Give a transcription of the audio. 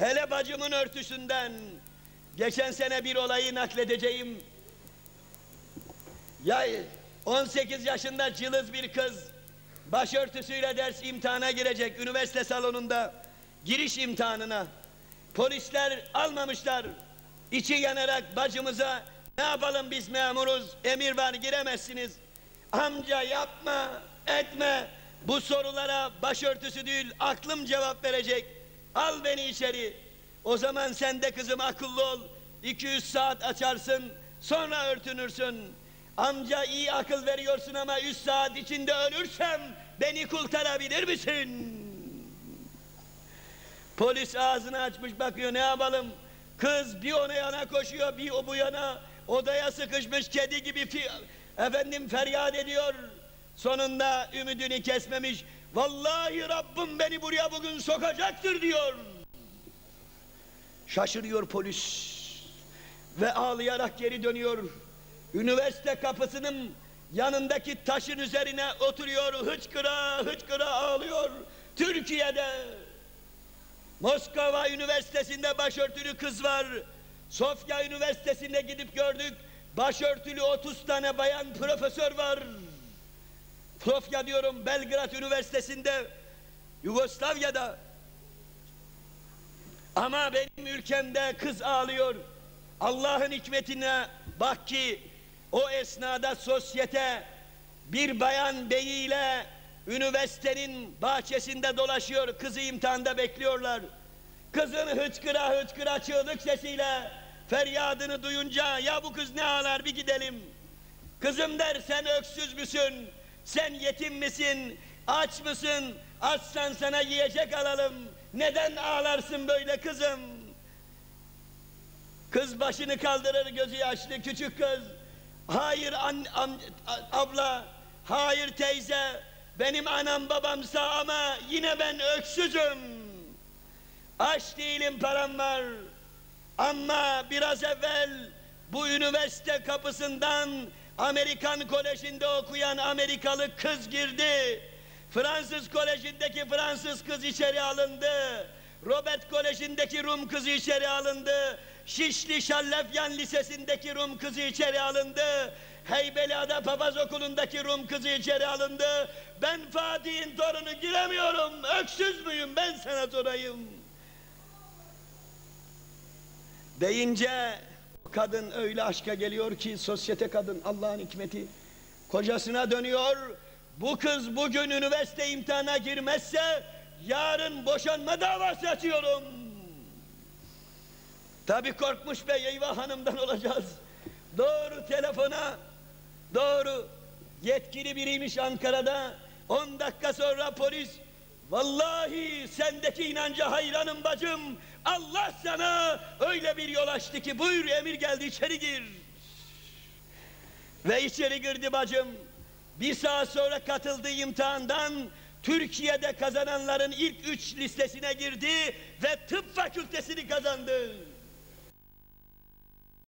Hele bacımın örtüsünden geçen sene bir olayı nakledeceğim. Ya 18 yaşında cılız bir kız başörtüsüyle ders imtihana girecek üniversite salonunda giriş imtihanına. Polisler almamışlar. İçi yanarak bacımıza ne yapalım biz memuruz emir var giremezsiniz. Amca yapma etme bu sorulara başörtüsü değil aklım cevap verecek. Al beni içeri. O zaman sen de kızım akıllı ol. 200 saat açarsın sonra örtünürsün. Amca iyi akıl veriyorsun ama 3 saat içinde ölürsem beni kurtarabilir misin? Polis ağzını açmış bakıyor ne yapalım? Kız bir ona yana koşuyor bir o bu yana odaya sıkışmış kedi gibi efendim feryat ediyor. Sonunda ümidini kesmemiş. Vallahi Rabbim beni buraya bugün sokacaktır diyor. Şaşırıyor polis ve ağlayarak geri dönüyor. Üniversite kapısının yanındaki taşın üzerine oturuyor hıçkıra hıçkıra ağlıyor. Türkiye'de Moskova Üniversitesi'nde başörtülü kız var. Sofya Üniversitesi'nde gidip gördük. Başörtülü 30 tane bayan profesör var. Sofya diyorum Belgrad Üniversitesi'nde Yugoslavya'da ama benim ülkemde kız ağlıyor. Allah'ın hikmetine bak ki o esnada sosyete bir bayan beyiyle üniversitenin bahçesinde dolaşıyor. Kızı imtihanda bekliyorlar. Kızın hıçkıra hıçkıra çığlık sesiyle feryadını duyunca ya bu kız ne ağlar bir gidelim. Kızım der sen öksüz müsün? Sen yetim misin? Aç mısın? Açsan sana yiyecek alalım. Neden ağlarsın böyle kızım? Kız başını kaldırır gözü yaşlı küçük kız. Hayır an, an- a- abla, hayır teyze. Benim anam babamsa ama yine ben öksüzüm. Aç değilim param var. Ama biraz evvel bu üniversite kapısından Amerikan Koleji'nde okuyan Amerikalı kız girdi. Fransız Koleji'ndeki Fransız kız içeri alındı. Robert Koleji'ndeki Rum kızı içeri alındı. Şişli Şallefyan Lisesi'ndeki Rum kızı içeri alındı. Heybeliada Papaz Okulu'ndaki Rum kızı içeri alındı. Ben Fatih'in torunu giremiyorum. Öksüz müyüm ben sana. Deyince kadın öyle aşka geliyor ki sosyete kadın Allah'ın hikmeti kocasına dönüyor. Bu kız bugün üniversite imtihana girmezse yarın boşanma davası açıyorum. Tabi korkmuş bey eyvah hanımdan olacağız. Doğru telefona doğru yetkili biriymiş Ankara'da 10 dakika sonra polis Vallahi sendeki inanca hayranım bacım. Allah sana öyle bir yol açtı ki buyur emir geldi içeri gir. Ve içeri girdi bacım. Bir saat sonra katıldığı imtihandan Türkiye'de kazananların ilk üç listesine girdi ve tıp fakültesini kazandı.